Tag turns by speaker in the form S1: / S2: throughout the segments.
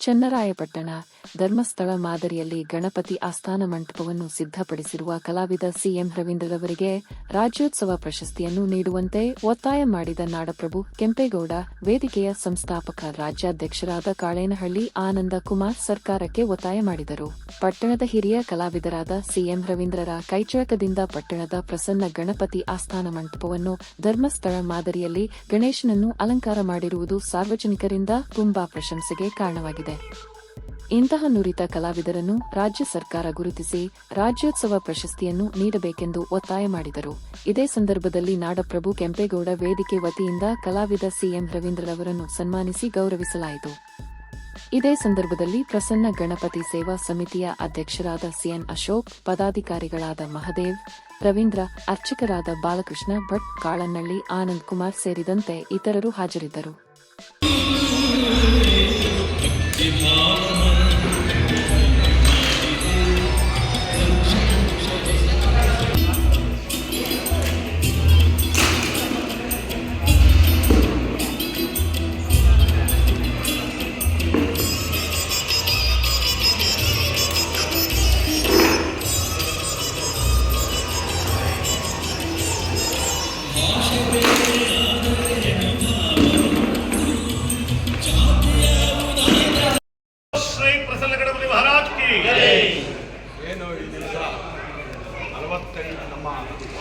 S1: ಚನ್ನರಾಯಪಟ್ಟಣ ಧರ್ಮಸ್ಥಳ ಮಾದರಿಯಲ್ಲಿ ಗಣಪತಿ ಆಸ್ಥಾನ ಮಂಟಪವನ್ನು ಸಿದ್ಧಪಡಿಸಿರುವ ಕಲಾವಿದ ಸಿಎಂ ರವೀಂದ್ರರವರಿಗೆ ರಾಜ್ಯೋತ್ಸವ ಪ್ರಶಸ್ತಿಯನ್ನು ನೀಡುವಂತೆ ಒತ್ತಾಯ ಮಾಡಿದ ನಾಡಪ್ರಭು ಕೆಂಪೇಗೌಡ, ವೇದಿಕೆಯ ಸಂಸ್ಥಾಪಕ ರಾಜ್ಯಾಧ್ಯಕ್ಷರಾದ ಕಾಳೇನಹಳ್ಳಿ ಆನಂದ ಕುಮಾರ್ ಸರ್ಕಾರಕ್ಕೆ ಒತ್ತಾಯ ಮಾಡಿದರು. ಪಟ್ಟಣದ ಹಿರಿಯ ಕಲಾವಿದರಾದ ಸಿಎಂ ರವೀಂದ್ರರ ಕೈಚಳಕದಿಂದ ಪಟ್ಟಣದ ಪ್ರಸನ್ನ ಗಣಪತಿ ಆಸ್ಥಾನ ಮಂಟಪವನ್ನು ಧರ್ಮಸ್ಥಳ ಮಾದರಿಯಲ್ಲಿ ಗಣೇಶನನ್ನು ಅಲಂಕಾರ ಮಾಡಿರುವುದು ಸಾರ್ವಜನಿಕರಿಂದ ತುಂಬಾ ಪ್ರಶಂಸೆಗೆ ಕಾರಣವಾಗಿದೆ. ಇಂತಹ ನುರಿತ ಕಲಾವಿದರನ್ನು ರಾಜ್ಯ ಸರ್ಕಾರ ಗುರುತಿಸಿ ರಾಜ್ಯೋತ್ಸವ ಪ್ರಶಸ್ತಿಯನ್ನು ನೀಡಬೇಕೆಂದು ಒತ್ತಾಯ ಮಾಡಿದರು. ಇದೇ ಸಂದರ್ಭದಲ್ಲಿ ನಾಡಪ್ರಭು ಕೆಂಪೇಗೌಡ ವೇದಿಕೆ ವತಿಯಿಂದ ಕಲಾವಿದ ಸಿಎಂ ರವೀಂದ್ರರವರನ್ನು ಸನ್ಮಾನಿಸಿ ಗೌರವಿಸಲಾಯಿತು. ಇದೇ ಸಂದರ್ಭದಲ್ಲಿ ಪ್ರಸನ್ನ ಗಣಪತಿ ಸೇವಾ ಸಮಿತಿಯ ಅಧ್ಯಕ್ಷರಾದ ಸಿಎನ್ ಅಶೋಕ್, ಪದಾಧಿಕಾರಿಗಳಾದ ಮಹದೇವ್, ರವೀಂದ್ರ, ಅರ್ಚಕರಾದ ಬಾಲಕೃಷ್ಣ ಭಟ್ ಕಾಳನಳ್ಳಿ ಆನಂದ್ ಕುಮಾರ್ ಸೇರಿದಂತೆ ಇತರರು ಹಾಜರಿದ್ದರು.
S2: Depart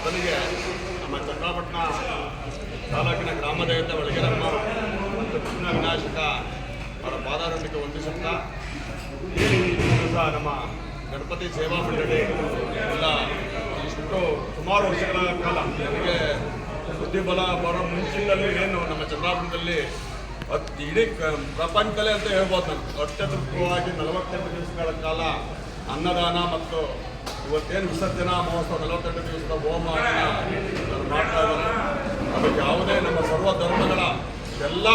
S2: ಮೊದಲಿಗೆ ನಮ್ಮ ಚನ್ನಪಟ್ಟಣ ತಾಲೂಕಿನ ಗ್ರಾಮ ದೇವತೆ ಒಳಗೆರಮ್ಮ ಮತ್ತು ಕೃಷ್ಣ ವಿನಾಶಕ ಅವರ ಪಾದಾರೊಂದಿಗೆ ವಂದಿಸುತ್ತಾ ಸಹ ನಮ್ಮ ಗಣಪತಿ ಸೇವಾ ಮಂಡಳಿ ಎಲ್ಲ ಇಷ್ಟು ಸುಮಾರು ವರ್ಷಗಳ ಕಾಲ ನಮಗೆ ಬುದ್ಧಿಬಲ ಬರೋ ಮುಂಚಿನಲ್ಲಿ ಏನು ನಮ್ಮ ಚಂದ್ರಾಪುರದಲ್ಲಿ ಅತ್ ಇಡೀ ಪ್ರಪಂಚದಲ್ಲೇ ಅಂತ ಹೇಳ್ಬೋದು ನಾನು. ಅತ್ಯದ್ಭುತವಾಗಿ ನಲವತ್ತೆಂಟು ದಿವಸಗಳ ಕಾಲ ಅನ್ನದಾನ ಮತ್ತು ಇವತ್ತೇನು ವಿಸರ್ಜನಾ ಮಹೋತ್ಸವ, ನಲವತ್ತೆಂಟು ದಿವಸದ ಹೋಮ ಮಾಡ್ತಾ ಯಾವುದೇ ನಮ್ಮ ಸರ್ವ ಧರ್ಮಗಳ ಎಲ್ಲ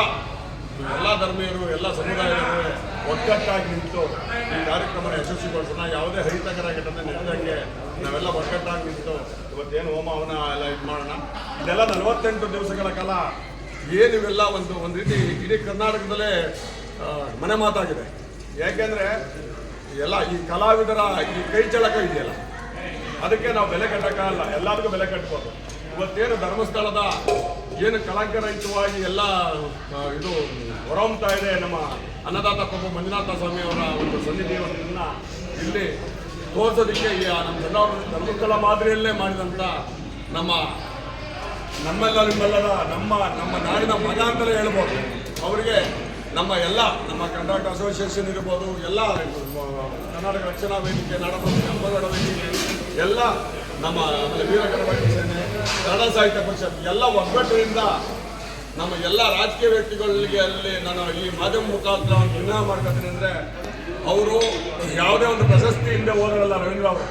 S2: ಎಲ್ಲ ಧರ್ಮೀಯರು, ಎಲ್ಲ ಸಮುದಾಯದವರು ಒಗ್ಗಟ್ಟಾಗಿ ನಿಂತು ಈ ಕಾರ್ಯಕ್ರಮನ ಯಶಸ್ವಿಗೊಳಿಸೋಣ ಯಾವುದೇ ಹರಿತಕರ ಘಟನೆ ನಡೆದಂಗೆ ನಾವೆಲ್ಲ ಒಗ್ಗಟ್ಟಾಗಿ ನಿಂತು ಇವತ್ತೇನು ಹೋಮ, ಅವನ ಎಲ್ಲ ಇದು ಮಾಡೋಣ. ಇದೆಲ್ಲ ನಲವತ್ತೆಂಟು ದಿವಸಗಳ ಕಾಲ ಏನು ಇವೆಲ್ಲ ಒಂದು ಒಂದು ರೀತಿ ಇಡೀ ಕರ್ನಾಟಕದಲ್ಲೇ ಮನೆ ಮಾತಾಗಿದೆ ಯಾಕೆಂದರೆ ಎಲ್ಲ ಈ ಕಲಾವಿದರ ಈ ಕೈ ಚಳಕ ಇದೆಯಲ್ಲ? ಅದಕ್ಕೆ ನಾವು ಬೆಲೆ ಕಟ್ಟಕ್ಕಾಗಲ್ಲ ಎಲ್ಲರಿಗೂ ಬೆಲೆ ಕಟ್ಬೋದು. ಇವತ್ತೇನು ಧರ್ಮಸ್ಥಳದ ಏನು ಕಳಂಕರಹಿತವಾಗಿ ಎಲ್ಲ ಇದು ಹೊರಹೊಮ್ತಾ ಇದೆ ನಮ್ಮ ಅನ್ನದಾತ ಪ್ರಭು ಮಂಜುನಾಥ ಸ್ವಾಮಿ ಅವರ ಒಂದು ಸನ್ನಿಧಿಯನ್ನು ಇಲ್ಲಿ ತೋರಿಸೋದಕ್ಕೆ ನಮ್ಮ ಎಲ್ಲ ಧರ್ಮಸ್ಥಳ ಮಾದರಿಯಲ್ಲೇ ಮಾಡಿದಂಥ ನಮ್ಮ ನಮ್ಮೆಲ್ಲ ನಿಮ್ಮೆಲ್ಲರ ನಮ್ಮ ನಮ್ಮ ನಾಡಿನ ಮಗ ಅಂತಲೇ ಹೇಳ್ಬೋದು. ನಮ್ಮ ಎಲ್ಲ, ನಮ್ಮ ಕಂಡಕ್ಟ್ ಅಸೋಸಿಯೇಷನ್ ಇರ್ಬೋದು, ಎಲ್ಲ ಕರ್ನಾಟಕ ರಕ್ಷಣಾ ವೇದಿಕೆ ನಾಡಪ್ರಭು ಕೆಂಪೇಗೌಡ ವೇದಿಕೆ, ಎಲ್ಲ ನಮ್ಮ ಆಮೇಲೆ ಗಣಪತಿ ಸೇನೆ ಕನ್ನಡ ಸಾಹಿತ್ಯ ಪರಿಷತ್, ಎಲ್ಲ ಒಗ್ಗಟ್ಟಿನಿಂದ ನಮ್ಮ ಎಲ್ಲ ರಾಜಕೀಯ ವ್ಯಕ್ತಿಗಳಿಗೆ ಅಲ್ಲಿ ನಾನು ಈ ಮಾಧ್ಯಮ ಮುಖಾಂತರ ವಿನಯ ಮಾಡ್ಕೊತೀನಿ ಅಂದರೆ, ಅವರು ಯಾವುದೇ ಒಂದು ಪ್ರಶಸ್ತಿ ಹಿಂದೆ ಹೋದರಲ್ಲ ರವೀಂದ್ರ ಅವರು.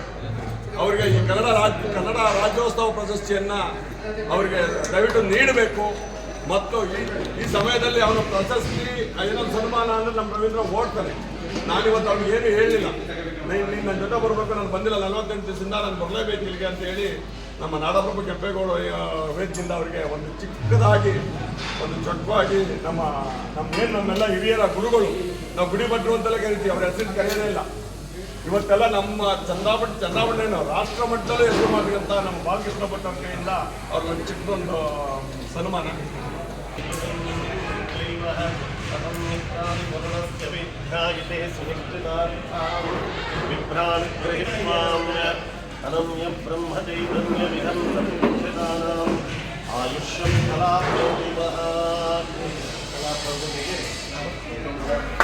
S2: ಅವರಿಗೆ ಈ ಕನ್ನಡ ರಾಜ್ಯ ಕನ್ನಡ ರಾಜ್ಯೋತ್ಸವ ಪ್ರಶಸ್ತಿಯನ್ನು ಅವರಿಗೆ ದಯವಿಟ್ಟು ನೀಡಬೇಕು. ಮತ್ತು ಈ ಈ ಸಮಯದಲ್ಲಿ ಅವನ ಪ್ರಶಸ್ತಿ ಏನೊಂದು ಸನ್ಮಾನ ಅಂದ್ರೆ ನಮ್ಮ ರವೀಂದ್ರ ಓಡ್ತಾನೆ ನಾನಿವತ್ತು ಅವ್ನಿಗೆ ಏನು ಹೇಳಲಿಲ್ಲ ನೀನು ನೀನು ನನ್ನ ಜೊತೆ ಬರಬೇಕು, ನಾನು ಬಂದಿಲ್ಲ, ನಲವತ್ತೆಂಟು ದಿವಸದಿಂದ ನಾನು ಬರಲೇಬೇಕು ಇಲ್ಲಿಗೆ ಅಂತ ಹೇಳಿ ನಮ್ಮ ನಾಡಪ್ರಭು ಕೆಂಪೇಗೌಡ ವೇದಿಕೆಯಿಂದ ಅವರಿಗೆ ಒಂದು ಚಿಕ್ಕದಾಗಿ, ಒಂದು ಚೊಕ್ಕವಾಗಿ ನಮ್ಮ ನಮ್ಗೇನು ನಮ್ಮೆಲ್ಲ ಹಿರಿಯರ ಗುರುಗಳು, ನಾವು ಗುಡಿ ಅಂತಲೇ ಕರಿತೀವಿ, ಅವ್ರ ಹೆಸರು ಕರೆಯೋದೇ ಇಲ್ಲ. ಇವತ್ತೆಲ್ಲ ನಮ್ಮ ಚಂದಾಪಟ್ಟ ಚಂದಾಪಟ್ಟೆನೋ ರಾಷ್ಟ್ರ ಮಟ್ಟದಲ್ಲೂ ಹೆಸರು ಮಾಡಿದಂಥ ನಮ್ಮ ಭಾಗಪಟ್ಟ ಕೈಯಿಂದ ಅವ್ರಿಗೆ ಚಿಕ್ಕದೊಂದು ಸನ್ಮಾನ
S3: अनम्य ब्रह्म चैतन्य विधम आयुष्यम कला कला